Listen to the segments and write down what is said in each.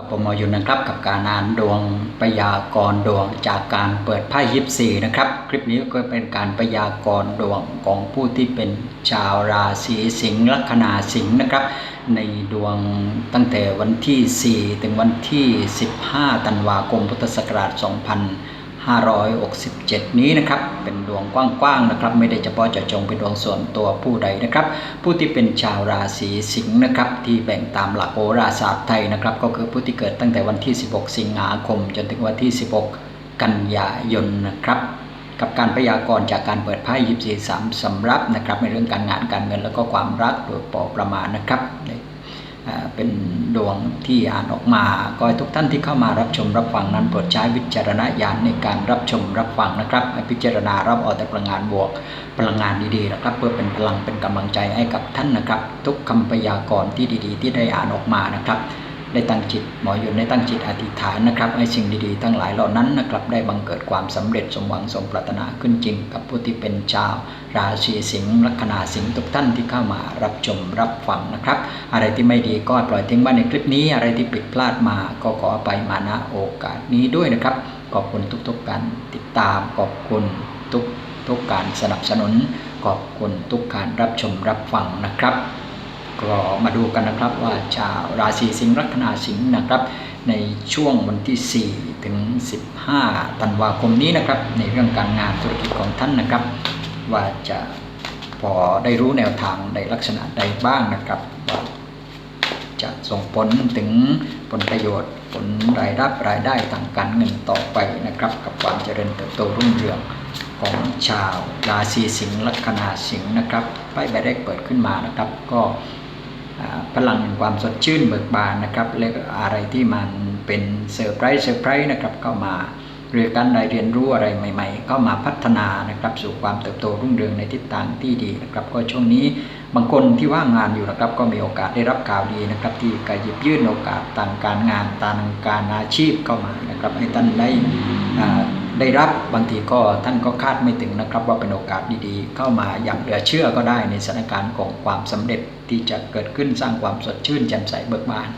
กับผมอยู่นะครับกับการอ่านดวงปยากรดวงจากการเปิดไพ่ยิปซีนะครับคลิปนี้ก็เป็นการปยากรดวงของผู้ที่เป็นชาวราศีสิงห์ลัคนาสิงห์นะครับ ในดวงตั้งแต่วันที่ 4 ถึงวันที่ 15 ธันวาคมพุทธศักราช 2567 นี้นะครับ เป็นดวงกว้างๆนะครับ ไม่ได้เฉพาะเจาะจงเป็นดวงส่วนตัวผู้ใดนะครับ ผู้ที่เป็นชาวราศีสิงห์นะครับ ที่แบ่งตามหลักโหราศาสตร์ไทยนะครับ ก็คือผู้ที่เกิดตั้งแต่วันที่ 16 สิงหาคม จนถึงวันที่ 16 กันยายนนะครับกับการพยากรณ์จากการเปิดไพ่ยิบสีสามสำรับนะครับในเรื่องการงานการเงินแล้วก็ความรักโดยปอประมาณนะครับ เป็นดวงที่อ่านออกมาก็ให้ทุกท่านที่เข้ามารับชมรับฟังนั้นโปรดใช้วิจารณญาณในการรับชมรับฟังนะครับให้พิจารณารับเอาแต่พลังงานบวก พลังงานดีๆนะครับ เพื่อเป็นพลังเป็นกำลังใจให้กับท่านนะครับ ทุกคำพยากรณ์ที่ดี ๆ ที่ได้อ่านออกมานะครับ ได้ตั้งจิต หมออยู่ในตั้งจิตอธิษฐานนะครับให้สิ่งดีๆ ทั้งหลายเหล่านั้นนะครับได้บังเกิดความสำเร็จสมหวังสมปรารถนาขึ้นจริง กับผู้ที่เป็นชาว ราศีสิงห์ลัคนาสิงห์ทุกท่านที่เข้ามารับชมรับฟังนะครับ อะไรที่ไม่ดีก็ปล่อยทิ้งไว้ในคลิปนี้ อะไรที่ผิดพลาดมาก็ขออภัยมาณโอกาสนี้ด้วยนะครับ ขอบคุณทุกๆการติดตามขอบคุณทุกทุกการสนับสนุนขอบคุณทุกการรับชมรับฟังนะครับ ก็มาดูกันนะครับว่าชาวราศีสิงห์ลัคนาสิงห์นะครับ ในช่วงวันที่ 4 ถึง 15 ธันวาคมนี้นะครับ ในเรื่องการงานธุรกิจของท่านนะครับ ว่าจะพอได้รู้แนวทางในลักษณะใดบ้างนะครับว่าจะส่งผลถึงผลประโยชน์ ผลรายรับรายได้ทางการเงินต่อไปนะครับ กับความเจริญเติบโตรุ่งเรืองของชาวราศีสิงห์ลัคนาสิงห์นะครับไพ่ใบแรกเปิดขึ้นมานะครับ ก็ พลังแห่งความสดชื่นเบิกบานนะครับและอะไรที่มันเป็นเซอร์ไพรส์เซอร์ไพรส์นะครับเข้ามาเรียนการได้เรียนรู้อะไรใหม่ๆเข้ามาพัฒนานะครับสู่ความเติบโตรุ่งเรืองในทิศทางที่ดีนะครับก็ช่วงนี้บางคนที่ว่างงานอยู่นะครับ ก็มีโอกาสได้รับข่าวดีนะครับ ที่กหยิบยื่นโอกาสต่างการงานต่างการอาชีพเข้ามานะครับให้ท่านได้ได้รับบางทีก็ท่านก็คาดไม่ถึงนะครับ ว่าเป็นโอกาสดีๆ เข้ามาอย่างเหลือเชื่อก็ได้ในสถานการณ์ของความสำเร็จ ที่จะเกิดขึ้นสร้างความสดชื่นแจ่มใสเบิกบาน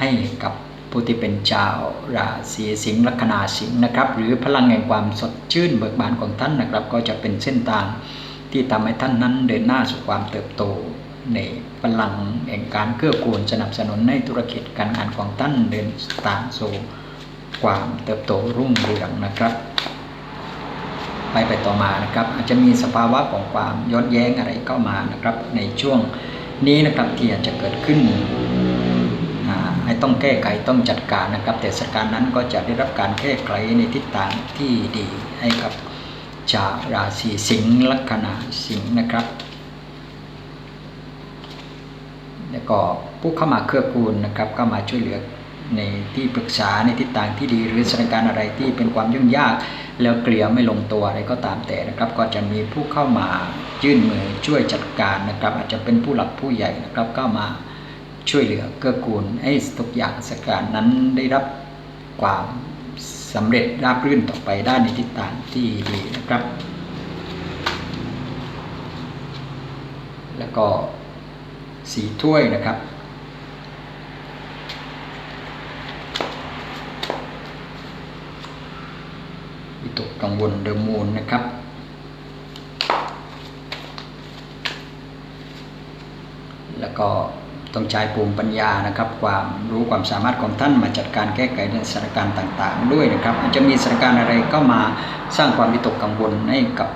ให้กับผู้ที่เป็นชาวราศีสิงห์ลัคนาสิงห์นะครับ หรือพลังแห่งความสดชื่นเบิกบานของท่านนะครับ ก็จะเป็นเส้นทางที่ทำให้ท่านนั้นเดินหน้าสู่ความเติบโต ในพลังแห่งการเกื้อกูลสนับสนุนในธุรกิจการงานของท่านเดินตามสู่ความเติบโตรุ่งเรืองนะครับไปไปต่อมานะครับอาจจะมีสภาวะของความย้อนแย้งอะไรเข้ามานะครับในช่วง นี้นะครับที่อาจจะเกิดขึ้นให้ต้องแก้ไขต้องจัดการนะครับ แต่สถานการณ์นั้นก็จะได้รับการแก้ไขในทิศทางที่ดีให้กับชาวราศีสิงห์ลัคนาสิงห์นะครับ แล้วก็ผู้เข้ามาเครือกูลนะครับก็มาช่วยเหลือ ในที่ปรึกษาในทิศทางที่ดี หรือสถานการณ์อะไรที่เป็นความยุ่งยาก แล้วเกลี่ยไม่ลงตัวอะไรก็ตามแต่นะครับ ก็จะมีผู้เข้ามายื่นมือช่วยจัดการนะครับ อาจจะเป็นผู้หลักผู้ใหญ่นะครับเข้ามาช่วยเหลือเกื้อกูลให้ทุกอย่างสถานการณ์นั้นได้รับความสำเร็จราบรื่นต่อไปได้ในทิศทางที่ดีนะครับ แล้วก็สีถ้วยนะครับ ตกกังวลเดอะมูนนะครับ แล้วก็ต้องใช้ภูมิปัญญานะครับ ความรู้ความสามารถของท่านมาจัดการแก้ไขในสถานการณ์ต่างๆ ด้วยนะครับอาจจะมีสถานการณ์อะไรก็มาสร้างความวิตกกังวลให้กับ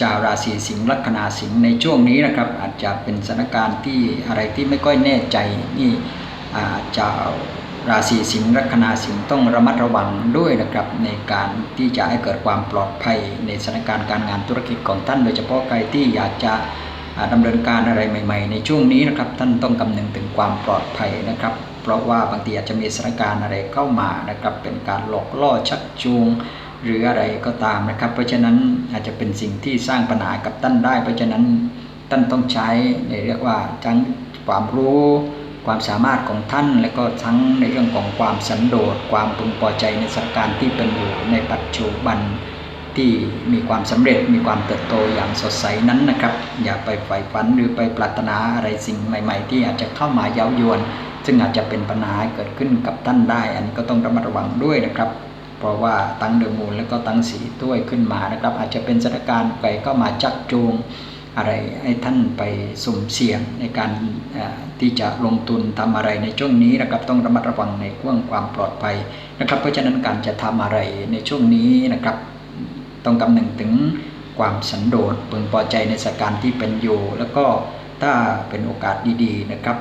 ชาวราศีสิงห์ลัคนาสิงห์ในช่วงนี้นะครับ อาจจะเป็นสถานการณ์ที่อะไรที่ไม่ค่อยแน่ใจนี่อาชาว ราศีสิงห์ลัคนาสิงห์ต้องระมัดระวังด้วยนะครับในการที่จะให้เกิดความปลอดภัยในสถานการณ์การงานธุรกิจของท่าน โดยเฉพาะใครที่อยากจะอ่าดำเนินการอะไรใหม่ ๆ ในช่วงนี้นะครับท่านต้องคำนึงถึงความปลอดภัยนะครับ เพราะว่าบางทีอาจจะมีสถานการณ์อะไรเข้ามานะครับเป็นการหลอกล่อชักจูงหรืออะไรก็ตามนะครับ เพราะฉะนั้นอาจจะเป็นสิ่งที่สร้างปัญหากับท่านได้ เพราะฉะนั้นท่านต้องใช้ในเรียกว่าทั้งความรู้ ความสามารถของท่าน และก็ทั้งในเรื่องของความสันโดษความพึงพอใจในสถานการณ์ที่เป็นอยู่ในปัจจุบันที่มีความสำเร็จมีความเติบโตอย่างสดใสนั้นนะครับ อย่าไปใฝ่ฝันหรือไปปรารถนาอะไรสิ่งใหม่ ๆ ที่อาจจะเข้ามาเย้ายวน ซึ่งอาจจะเป็นปัญหาเกิดขึ้นกับท่านได้ อันนี้ก็ต้องระมัดระวังด้วยนะครับ เพราะว่าตั้งเดอมูลแล้วก็ตั้งสีด้วยขึ้นมานะครับ อาจจะเป็นสถานการณ์ไก่ก็มาจักจูงอะไรให้ท่านไปสุ่มเสี่ยงในการ ที่จะลงทุนทำอะไรในช่วงนี้นะครับต้องระมัดระวังในเรื่องความปลอดภัยนะครับ เพราะฉะนั้นการจะทำอะไรในช่วงนี้นะครับต้องกำนึงถึงความสันโดษพึงพอใจในสถานการณ์ที่เป็นอยู่ แล้วก็ถ้าเป็นโอกาสดีๆนะครับ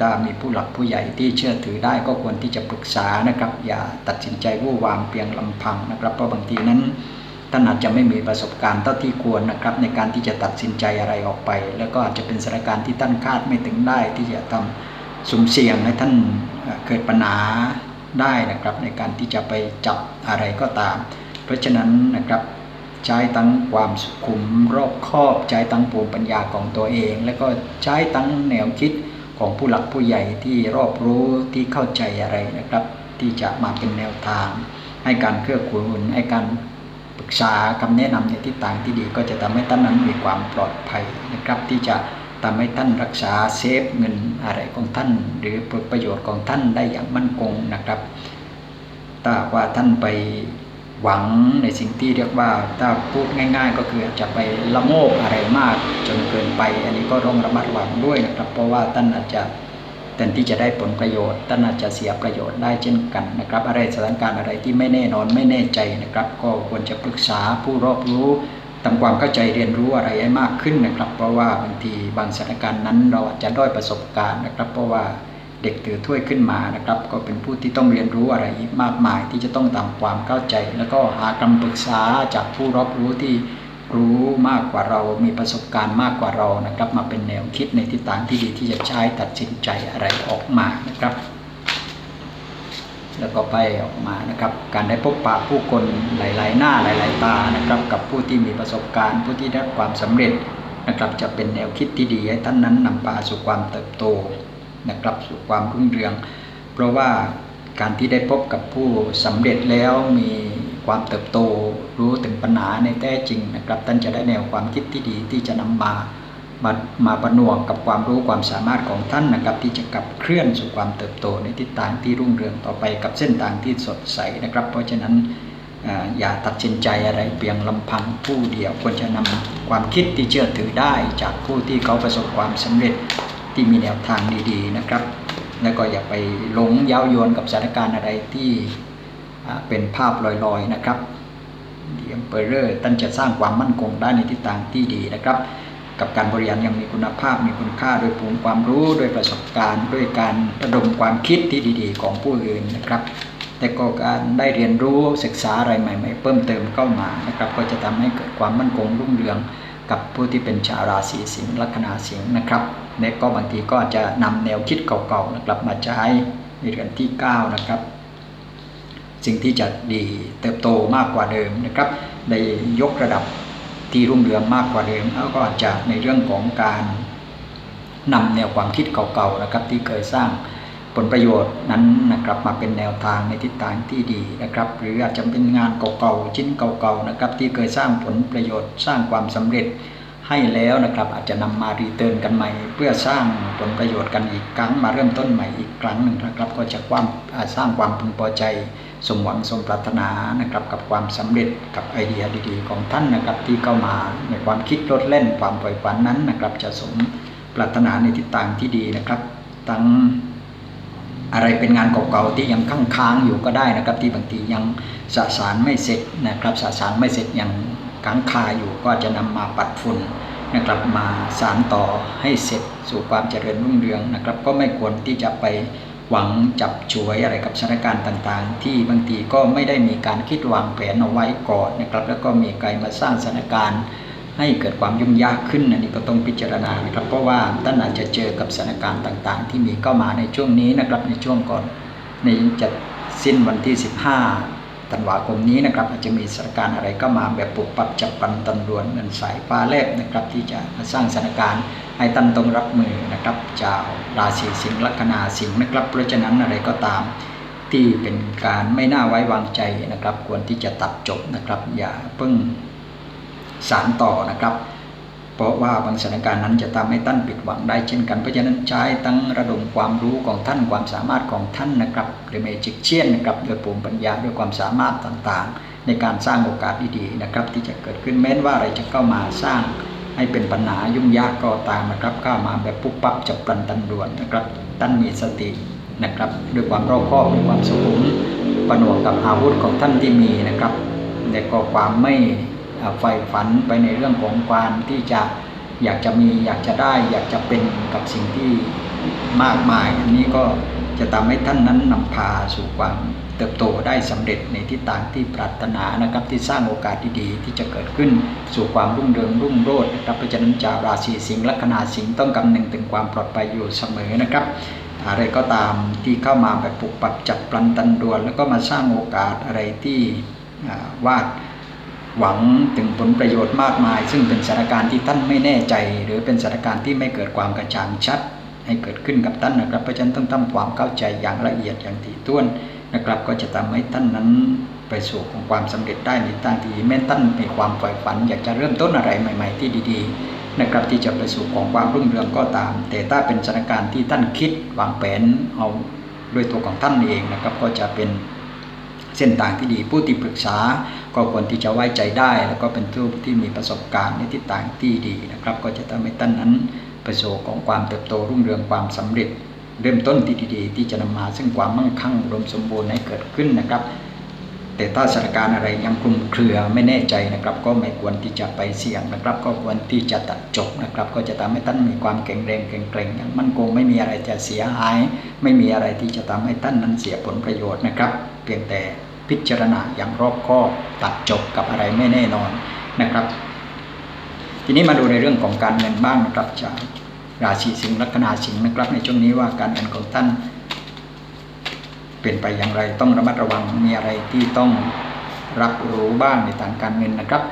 ถ้ามีผู้หลักผู้ใหญ่ที่เชื่อถือได้ก็ควรที่จะปรึกษานะครับ อย่าตัดสินใจวู่วามเพียงลำพังนะครับ เพราะบางทีนั้น ท่านอาจจะไม่มีประสบการณ์เท่าที่ควรนะครับในการที่จะตัดสินใจอะไรออกไป แล้วก็อาจจะเป็นสถานการณ์ที่ท่านคาดไม่ถึงได้ ที่จะทำสุ่มเสี่ยงให้ท่านเกิดปัญหาได้นะครับในการที่จะไปจับอะไรก็ตาม เพราะฉะนั้นนะครับใช้ตั้งความสุขุมรอบคอบใช้ตั้งภูมิปัญญาของตัวเอง แล้วก็ใช้ตั้งแนวคิดของผู้หลักผู้ใหญ่ที่รอบรู้ที่เข้าใจอะไรนะครับ ที่จะมาเป็นแนวทาง ให้การเคลื่อนขูนให้การ ปรึกษาคำแนะนำในทิศทางที่ดีก็จะทำให้ท่านนั้นมีความปลอดภัยนะครับ ที่จะทำให้ท่านรักษาเซฟเงินอะไรของท่าน หรือผลประโยชน์ของท่านได้อย่างมั่นคงนะครับ ถ้าว่าท่านไปหวังในสิ่งที่เรียกว่าถ้าพูดง่าย ๆ ก็คือจะไปละโมบอะไรมากจนเกินไป อันนี้ก็ต้องระมัดระวังด้วยนะครับ เพราะว่าท่านอาจจะ แทนที่จะได้ผลประโยชน์ท่านอาจจะเสียประโยชน์ได้เช่นกันนะครับ อะไรสถานการณ์อะไรที่ไม่แน่นอนไม่แน่ใจนะครับ ก็ควรจะปรึกษาผู้รอบรู้ทำความเข้าใจเรียนรู้อะไรให้มากขึ้นนะครับ เพราะว่าบางทีบางสถานการณ์นั้นเราอาจจะด้อยประสบการณ์นะครับ เพราะว่าเด็กถือถ้วยขึ้นมานะครับ ก็เป็นผู้ที่ต้องเรียนรู้อะไรมากมายที่จะต้องทำความเข้าใจ แล้วก็หาคำปรึกษาจากผู้รับรู้ที่ รู้มากกว่าเรา มีประสบการณ์มากกว่าเรานะครับ มาเป็นแนวคิดในทิศทางที่ดีที่จะใช้ตัดสินใจอะไรออกมานะครับ แล้วก็ไปออกมานะครับ การได้พบปะผู้คนหลาย ๆ หน้าหลาย ๆ ตานะครับ กับผู้ที่มีประสบการณ์ ผู้ที่ได้ความสำเร็จนะครับจะเป็นแนวคิดที่ดีให้ท่านนั้นนำพาสู่ความเติบโตนะครับสู่ความรุ่งเรือง เพราะว่าการที่ได้พบกับผู้สำเร็จแล้วมี ความเติบโตรู้ถึงปัญหาในแท้จริงนะครับ ท่านจะได้แนวความคิดที่ดีที่จะนำมามามาประนวกกับความรู้ความสามารถของท่านนะครับ ที่จะกับเคลื่อนสู่ความเติบโตในทิศทางที่รุ่งเรืองต่อไปกับเส้นทางที่สดใสนะครับ เพราะฉะนั้นอย่าตัดสินใจอะไรเพียงลำพังผู้เดียวควรจะนำความคิดที่เชื่อถือได้จากผู้ที่เขาประสบความสำเร็จที่มีแนวทางดีๆนะครับ แล้วก็อย่าไปหลงย้าวยวนกับสถานการณ์อะไรที่ เป็นภาพลอยๆนะครับเดียมเปอร์ท่านจะสร้างความมั่นคงได้ในทิศทางที่ดีนะครับ กับการบริหารยังมีคุณภาพมีคุณค่าโดยภูมิความรู้โดยประสบการณ์ด้วยการระดมความคิดที่ดี ๆ ของผู้อื่นนะครับ แต่ก็การได้เรียนรู้ศึกษาอะไรใหม่ๆ เพิ่มเติมเข้ามานะครับ ก็จะทำให้เกิดความมั่นคงรุ่งเรืองกับผู้ที่เป็นชาวราศีสิงห์ลัคนาสิงห์นะครับและก็บางทีก็จะนำแนวคิดเก่าๆนะครับมาใช้ในเดือนที่ 9 นะครับ สิ่งที่จะดีเติบโตมากกว่าเดิมนะครับได้ยกระดับที่รุ่งเรืองมากกว่าเดิมแล้วก็อาจจะในเรื่องของการนำแนวความคิดเก่าๆนะครับที่เคยสร้างผลประโยชน์นั้นนะครับมาเป็นแนวทางในทิศทางที่ดีนะครับ หรืออาจจะเป็นงานเก่าๆชิ้นเก่าๆนะครับที่เคยสร้างผลประโยชน์สร้างความสำเร็จให้แล้วนะครับอาจจะนำมารีเทิร์นกันใหม่ เพื่อสร้างผลประโยชน์กันอีกครั้งมาเริ่มต้นใหม่อีกครั้งหนึ่งนะครับ ก็จะความสร้างความพึงพอใจ สมหวังสมปรารถนานะครับกับความสำเร็จกับไอเดียดีๆ ของท่านนะครับที่เข้ามาในความคิดลดเล่นความปล่อยฝันนั้นนะครับจะสมปรารถนาในทิศทางที่ดีนะครับ ทั้งอะไรเป็นงานเก่าๆที่ยังค้างค้างอยู่ก็ได้นะครับ ที่บางทียังสสารไม่เสร็จนะครับสสารไม่เสร็จยังค้างคาอยู่ก็จะนำมาปัดฝุ่นนะครับมาสารต่อให้เสร็จสู่ความเจริญรุ่งเรืองนะครับ ก็ไม่ควรที่จะไป หวังจับฉวยอะไรกับสถานการณ์ต่างๆ ที่บางทีก็ไม่ได้มีการคิดวางแผนเอาไว้ก่อนนะครับแล้วก็มีใครมาสร้างสถานการณ์ให้เกิดความยุ่งยากขึ้นอันนี้ก็ต้องพิจารณานะครับเพราะว่าท่านอาจจะเจอกับสถานการณ์ต่างๆ ที่มีเข้ามาในช่วงนี้นะครับในช่วงก่อนในจะสิ้นวันที่ 15ธันวาคมนี้นะครับอาจจะมีสถานการณ์อะไรก็มาแบบปุบปับจับปันตันรวนเงินสายฟ้าแลบนะครับที่จะมาสร้างสถานการณ์ ให้ท่านต้องรับมือนะครับจากราศีสิงห์ลัคนาสิงห์นะครับ เพราะฉะนั้นอะไรก็ตามที่เป็นการไม่น่าไว้วางใจนะครับ ควรที่จะตัดจบนะครับ อย่าเพิ่งสารต่อนะครับ เพราะว่าบางสถานการณ์นั้นจะทำให้ท่านผิดหวังได้เช่นกัน เพราะฉะนั้นใช้ตั้งระดมความรู้ของท่านความสามารถของท่านนะครับหรือเมจิกเชียนนะครับด้วยภูมิปัญญาด้วยความสามารถต่างๆ ในการสร้างโอกาสดีๆนะครับ ที่จะเกิดขึ้นแม้ว่าอะไรจะเข้ามาสร้าง ให้เป็นปัญหายุ่งยากก็ตามนะครับเข้ามาแบบปุ๊บปั๊บจับปลันตันด่วนนะครับท่านมีสตินะครับด้วยความรอบคอบด้วยความสุขุมปนวกกับอาวุธของท่านที่มีนะครับแต่ก็ความไม่ใฝ่ฝันไปในเรื่องของความที่จะอยากจะมีอยากจะได้อยากจะเป็นกับสิ่งที่มากมาย อันนี้ก็จะทำให้ท่านนั้นนำพาสู่ความ ติบโตได้สำเร็จในทิศทางที่ปรารถนานะครับที่สร้างโอกาสดีๆที่จะเกิดขึ้นสู่ความรุ่งเรืองรุ่งโรจน์นะครับเพราะฉะนั้นชาวราศีสิงห์ลัคนาสิงห์ต้องกำนึงถึงความปลอดภัยอยู่เสมอนะครับอะไรก็ตามที่เข้ามาแบบปลุกปรับจับปลันตันดวน แล้วก็มาสร้างโอกาสอะไรที่วาดหวังถึงผลประโยชน์มากมาย ซึ่งเป็นสถานการณ์ที่ท่านไม่แน่ใจ หรือเป็นสถานการณ์ที่ไม่เกิดความกระจ่างชัด ให้เกิดขึ้นกับท่านนะครับเพราะฉะนั้นต้องทำความเข้าใจอย่างละเอียดอย่างถี่ถ้วน นะครับก็จะทำให้ท่านนั้นไปสู่ของความสำเร็จได้ในทางที่แม้ท่านมีความใฝ่ฝัน อยากจะเริ่มต้นอะไรใหม่ ๆ ที่ดีๆนะครับที่จะไปสู่ของความรุ่งเรืองก็ตาม แต่ถ้าเป็นสถานการณ์ที่ท่านคิดวางแผนเอาด้วยตัวของท่านเองนะครับก็จะเป็นเส้นทางที่ดีผู้ที่ปรึกษา ก็ควรที่จะไว้ใจได้ แล้วก็เป็นผู้ที่มีประสบการณ์ในทิศทางที่ดีนะครับ ก็จะทำให้ท่านนั้นไปสู่ของความเติบโตรุ่งเรืองความสำเร็จ เริ่มต้นที่ดีๆ ที่จะนำมาซึ่งความมั่งคั่งรวมสมบูรณ์ให้เกิดขึ้นนะครับ แต่ถ้าสถานการณ์อะไรยังคลุมเครือไม่แน่ใจนะครับ ก็ไม่ควรที่จะไปเสี่ยงนะครับ ก็ควรที่จะตัดจบนะครับ ก็จะทำให้ท่านมีความแข็งแรงแข็งแกร่งอย่างมั่นคงไม่มีอะไรจะเสียหาย ไม่มีอะไรที่จะทำให้ท่านนั้นเสียผลประโยชน์นะครับ เพียงแต่พิจารณาอย่างรอบคอบตัดจบกับอะไรไม่แน่นอนนะครับ ทีนี้มาดูในเรื่องของการเงินบ้างนะครับจาก ราศีสิงห์ลัคนาสิงห์นะครับในช่วงนี้ว่าการเงินของท่าน เป็นไปอย่างไรต้องระมัดระวังมีอะไรที่ต้องรับรู้บ้างในทางการเงินนะครับ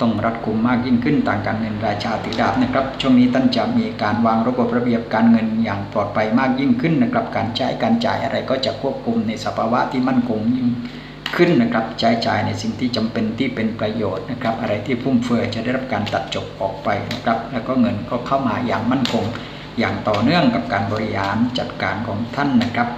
ต้องรัดกุมมากยิ่งขึ้นทางการเงินราชาถือดาบนะครับ ช่วงนี้ท่านจะมีการวางระบบระเบียบการเงินอย่างปลอดภัยมากยิ่งขึ้นนะครับ การใช้การจ่ายอะไรก็จะควบคุมในสภาวะที่มั่นคงยิ่ง ขึ้นนะครับใช้จ่ายในสิ่งที่จำเป็นที่เป็นประโยชน์นะครับ อะไรที่ฟุ่มเฟือยจะได้รับการตัดจบออกไปนะครับ แล้วก็เงินก็เข้ามาอย่างมั่นคง อย่างต่อเนื่องกับการบริหารจัดการของท่านนะครับ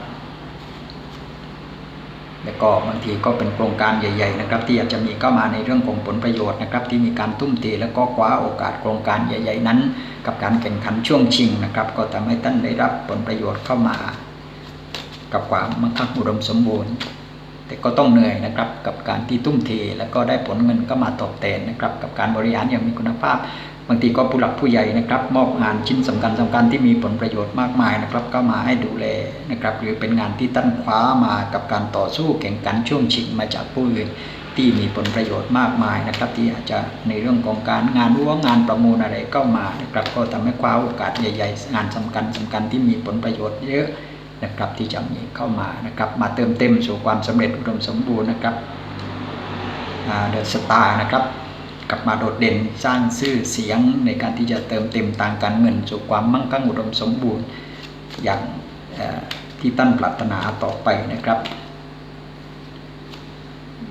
แล้วก็บางทีก็เป็นโครงการใหญ่ ๆ นะครับ ที่อาจจะมีเข้ามาในเรื่องของผลประโยชน์นะครับ ที่มีการทุ่มเทแล้วก็คว้าโอกาสโครงการใหญ่ ๆ นั้น กับการแข่งขันช่วงชิงนะครับ ก็ทำให้ท่านได้รับผลประโยชน์เข้ามา กับความมั่งคั่งอุดมสมบูรณ์ แต่ก็ต้องเหนื่อยนะครับกับการที่ทุ่มเท แล้วก็ได้ผลเงินก็มาตอบแทนนะครับกับการบริหารอย่างมีคุณภาพ บางทีก็ผู้หลักผู้ใหญ่นะครับมอบงานชิ้นสำคัญสำคัญที่มีผลประโยชน์มากมายนะครับก็มาให้ดูแลนะครับหรือเป็นงานที่ตั้นคว้ามากับการต่อสู้แข่งขันช่วงชิงมาจากผู้อื่นที่มีผลประโยชน์มากมายนะครับ ที่อาจจะในเรื่องของการงานรั้วงานประมูลอะไรก็มานะครับก็ทำให้คว้าโอกาสใหญ่ ๆ งานสำคัญสำคัญที่มีผลประโยชน์เยอะ นะครับที่จะมีเข้ามานะครับมาเติมเต็มสู่ความสำเร็จอุดมสมบูรณ์นะครับเดอะสตาร์นะครับกลับมาโดดเด่นสร้างชื่อเสียงในการที่จะเติมเต็มทางการเงินสู่ความมั่งคั่งอุดมสมบูรณ์อย่างที่ตั้นปรารถนาต่อไปนะครับ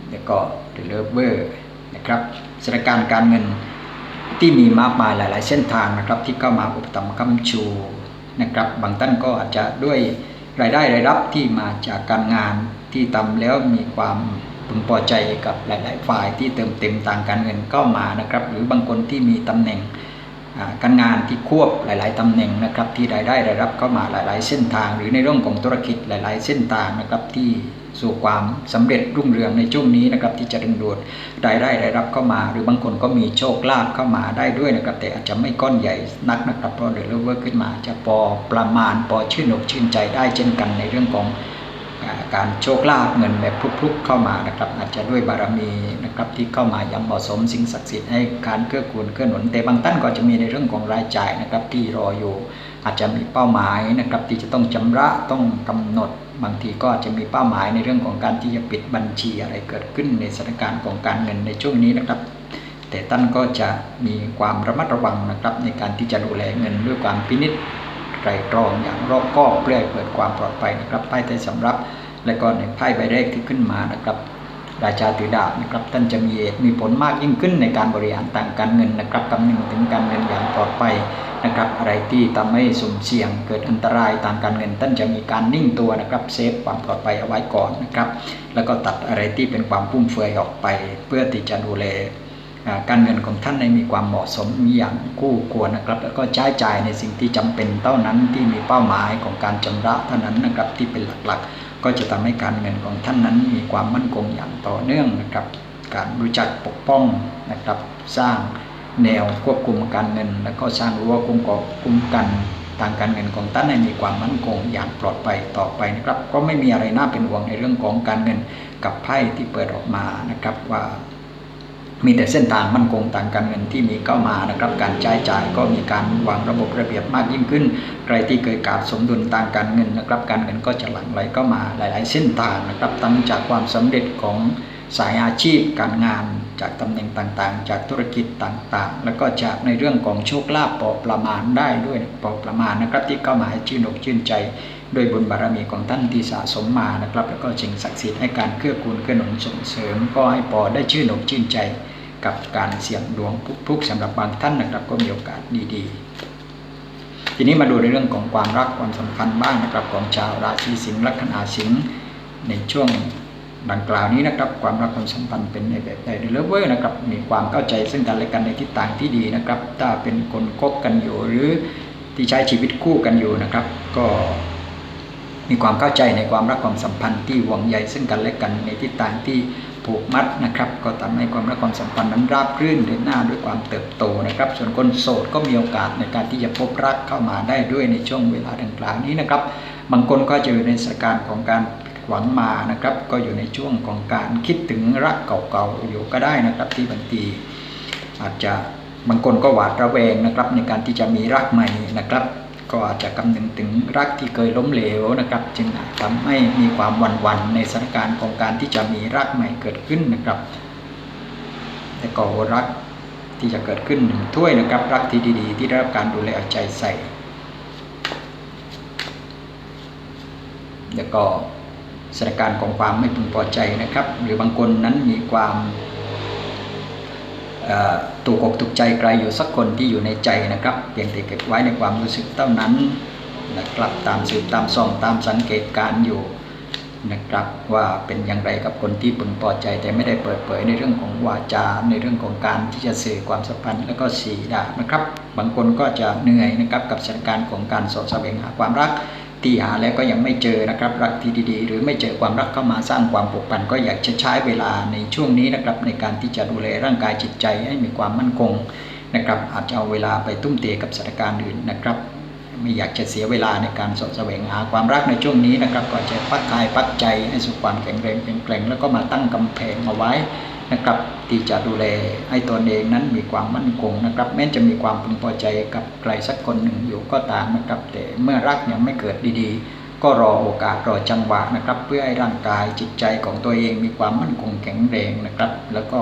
แล้วก็เดลเวอร์นะครับสถานการณ์การเงินที่มีมากมายหลาย ๆ เส้นทางนะครับที่เข้ามาอุปถัมภ์ค้ำชูนะครับบางท่านก็อาจจะด้วย รายได้รายรับที่มาจากการงานที่ทำแล้วมีความพึงพอใจกับหลาย ๆ ฝ่ายที่เติมเต็มทางการเงินเข้ามานะครับ หรือบางคนที่มีตำแหน่งการงานที่ควบหลาย ๆตำแหน่งนะครับที่รายได้รายรับเข้ามาหลาย ๆ เส้นทาง หรือในเรื่องของธุรกิจหลาย ๆ เส้นทางนะครับที่ สู่ความสำเร็จรุ่งเรืองในช่วงนี้นะครับที่จะดึงดูดรายได้รายรับเข้ามา หรือบางคนก็มีโชคลาภเข้ามาได้ด้วยนะครับ แต่อาจจะไม่ก้อนใหญ่นักนะครับเพราะเดือดเวิร์ขึ้นมาจะพอประมาณพอชื่นอกชื่นใจได้เช่นกันในเรื่องของการโชคลาภเงินแบบพลุกๆเข้ามานะครับอาจจะด้วยบารมีนะครับที่เข้ามาอย่างเหมาะสมสิ่งศักดิ์สิทธิ์ให้การเกื้อกูลเกื้อหนุนแต่บางท่านก็จะมีในเรื่องของรายจ่ายนะครับที่รออยู่ อาจจะมีเป้าหมายนะครับที่จะต้องชำระต้องกำหนด บางทีก็อาจจะมีเป้าหมายในเรื่องของการที่จะปิดบัญชีอะไรเกิดขึ้นในสถานการณ์ของการเงินในช่วงนี้นะครับ แต่ท่านก็จะมีความระมัดระวังนะครับในการที่จะดูแลเงินด้วยความพินิจไตรตรองอย่างรอบคอบเพื่อเกิดความปลอดภัยนะครับไพ่ไต้สำรับ และก็ในไพ่ใบแรกที่ขึ้นมานะครับ ราชาถือดาบนะครับท่านจะมีเหตุมีผลมากยิ่งขึ้นในการบริหารต่างการเงินนะครับคำนึงถึงการเงินอย่างปลอดภัยนะครับอะไรที่ทำให้สุ่มเสี่ยงเกิดอันตรายทางการเงินท่านจะมีการนิ่งตัวนะครับเซฟความปลอดภัยเอาไว้ก่อนนะครับแล้วก็ตัดอะไรที่เป็นความฟุ่มเฟือยออกไป เพื่อที่จะดูแลการเงินของท่านในมีความเหมาะสมมีอย่างคู่ควรนะครับ แล้วก็ใช้จ่ายในสิ่งที่จำเป็นเท่านั้นที่มีเป้าหมายของการชำระเท่านั้นนะครับที่เป็นหลักๆ ก็จะทำให้การเงินของท่านนั้นมีความมั่นคงอย่างต่อเนื่องนะครับ การรู้จักปกป้องนะครับ สร้างแนวควบคุมการเงิน แล้วก็สร้างรั้วคุ้มกอบคุ้มกันทางการเงินของท่านให้มีความมั่นคงอย่างปลอดภัยต่อไปนะครับ ก็ไม่มีอะไรน่าเป็นห่วงในเรื่องของการเงินกับไพ่ที่เปิดออกมานะครับว่า มีแต่เส้นทางมั่นคงทางการเงินที่มีเข้ามานะครับการใช้จ่ายก็มีการวางระบบระเบียบมากยิ่งขึ้น ใครที่เคยขาดสมดุลทางการเงินนะครับการเงินก็จะหลั่งไหลเข้ามาหลาย ๆ เส้นทางนะครับตั้งจากความสำเร็จของสายอาชีพการงานจากตำแหน่งต่างๆ จากธุรกิจต่างๆ แล้วก็จากในเรื่องของโชคลาภปอประมาณได้ด้วยปอประมาณนะครับที่เข้ามาให้ชื่นอกชื่นใจ ด้วยบุญบารมีของท่านที่สะสมมานะครับ แล้วก็สิ่งศักดิ์สิทธิ์ให้การเกื้อกูลเกื้อหนุนส่งเสริม ก็ให้ปอได้ชื่นอกชื่นใจกับการเสี่ยงดวงทุกๆสำหรับบางท่านนะครับ ก็มีโอกาสดีๆ ทีนี้มาดูในเรื่องของความรักความสัมพันธ์บ้างนะครับของชาวราศีสิงห์ลัคนาสิงห์ในช่วงดังกล่าวนี้นะครับความรักความสัมพันธ์เป็นในแบบใดเลิฟเวอร์นะครับมีความเข้าใจซึ่งกันและกันในทิศทางที่ดีนะครับ ถ้าเป็นคนคบกันอยู่หรือที่ใช้ชีวิตคู่กันอยู่นะครับ ก็ มีความเข้าใจในความรักความสัมพันธ์ที่หวงใยซึ่งกันและกันในทิศทางที่ผูกมัดนะครับ ก็ทำให้ความรักความสัมพันธ์นั้นราบรื่นเดินหน้าด้วยความเติบโตนะครับ ส่วนคนโสดก็มีโอกาสในการที่จะพบรักเข้ามาได้ด้วยในช่วงเวลาดังกล่าวนี้นะครับ บางคนก็จะอยู่ในสถานการณ์ของการหวังมานะครับ ก็อยู่ในช่วงของการคิดถึงรักเก่าๆอยู่ก็ได้นะครับ ที่บางทีอาจจะบางคนก็หวาดระแวงนะครับในการที่จะมีรักใหม่นะครับ ก็อาจจะคำนึงถึงรักที่เคยล้มเหลวนะครับ จึงอาจทำให้มีความหวั่นวันในสถานการณ์ของการที่จะมีรักใหม่เกิดขึ้นนะครับ แต่ก็รักที่จะเกิดขึ้นหนึ่งถ้วยนะครับ รักที่ดีๆ ที่ได้รับการดูแลเอาใจใส่ แล้วก็สถานการณ์ของความไม่พึงพอใจนะครับ หรือบางคนนั้นมีความ ถูกอกถูกใจใครอยู่สักคนที่อยู่ในใจนะครับเพียงแต่เก็บไว้ในความรู้สึกเท่านั้นนะครับตามสืบตามส่องตามสังเกตการอยู่นะครับว่าเป็นอย่างไรกับคนที่พึงพอใจแต่ไม่ได้เปิดเผยในเรื่องของวาจาในเรื่องของการที่จะสื่อความสัมพันธ์แล้วก็สีดานะครับ บางคนก็จะเหนื่อยนะครับกับสถานการณ์ของการสอบแสวงหาความรัก ที่หาแล้วก็ยังไม่เจอนะครับรักที่ดีๆ หรือไม่เจอความรักเข้ามาสร้างความผูกพันก็อยากจะใช้เวลาในช่วงนี้นะครับในการที่จะดูแลร่างกายจิตใจให้มีความมั่นคงนะครับอาจจะเอาเวลาไปตุ้มเตะกับสถานการณ์อื่นนะครับ ไม่อยากจะเสียเวลาในการสดแสวงหาความรักในช่วงนี้นะครับก็จะพักกายพักใจให้สุขความแข็งแรงแข็งแกร่งแล้วก็มาตั้งกำแพงเอาไว้นะครับที่จะดูแลให้ตนเองนั้นมีความมั่นคงนะครับ แม้จะมีความพึงพอใจกับใครสักคนหนึ่งอยู่ก็ตามนะครับ แต่เมื่อรักยังไม่เกิดดีๆ ก็รอโอกาสรอจังหวะนะครับ เพื่อให้ร่างกายจิตใจของตัวเองมีความมั่นคงแข็งแรงนะครับ แล้วก็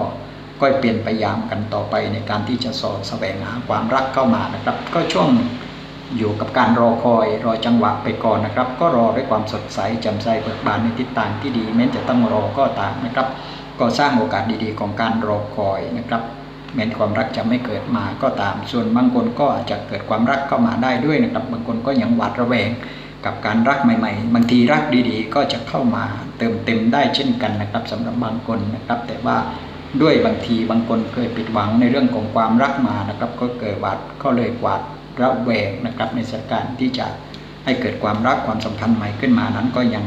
ก็เปลี่ยนพยายามกันต่อไปในการที่จะสอดแสวงหาความรักเข้ามานะครับ ก็ช่วง อยู่กับการรอคอยรอจังหวะไปก่อนนะครับ ก็รอด้วยความสดใสแจ่มใสเบิกบานในทิศทางที่ดี แม้จะต้องรอก็ตามนะครับ ก็สร้างโอกาสดีๆ ของการรอคอยนะครับแม้ความรักจะไม่เกิดมาก็ตาม ส่วนบางคนก็อาจจะเกิดความรักเข้ามาได้ด้วยนะครับ บางคนก็ยังหวาดระแวงกับการรักใหม่ ๆ บางทีรักดีๆ ก็จะเข้ามาเติมเต็มได้เช่นกันนะครับสำหรับบางคนนะครับ แต่ว่าด้วยบางทีบางคนเคยผิดหวังในเรื่องของความรักมานะครับ ก็เกิดหวาดก็เลยหวาด ระแวงนะครับในสถานการณ์ที่จะให้เกิดความรักความสัมพันธ์ใหม่ขึ้นมานั้นก็ยัง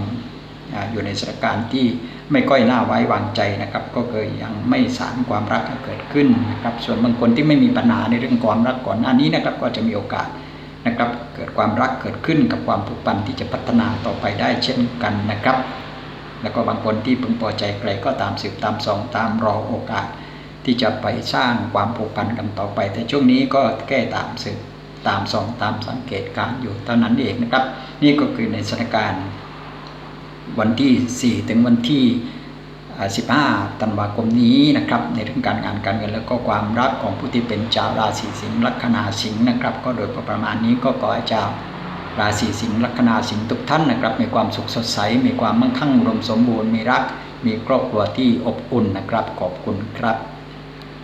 อยู่ในสถานการณ์ที่ไม่ค่อยน่าไว้วางใจนะครับ ก็เคยยังไม่สารความรักเกิดขึ้นนะครับ ส่วนบางคนที่ไม่มีปัญหาในเรื่องความรักก่อนหน้านี้นะครับ ก็จะมีโอกาสนะครับ เกิดความรักเกิดขึ้นกับความผูกพันที่จะพัฒนาต่อไปได้เช่นกันนะครับ แล้วก็บางคนที่พึงพอใจใครก็ตามสืบตามสองตามรอโอกาส ที่จะไปสร้างความผูกพันกันต่อไป แต่ช่วงนี้ก็แก้ตามสืบ ตามสองตามสังเกตการอยู่เท่านั้นเองนะครับ นี่ก็คือในสถานการณ์วันที่ 4 ถึงวันที่ 15 ธันวาคมนี้นะครับ ในเรื่องการงานการเงินแล้วก็ความรักของผู้ที่เป็นชาวราศีสิงห์ลัคนาสิงห์นะครับ ก็โดยประมาณนี้ก็ขอให้ชาวราศีสิงห์ลัคนาสิงห์ทุกท่านนะครับ มีความสุขสดใส มีความมั่งคั่งรมสมบูรณ์มีรัก มีครอบครัวที่อบอุ่นนะครับขอบคุณครับ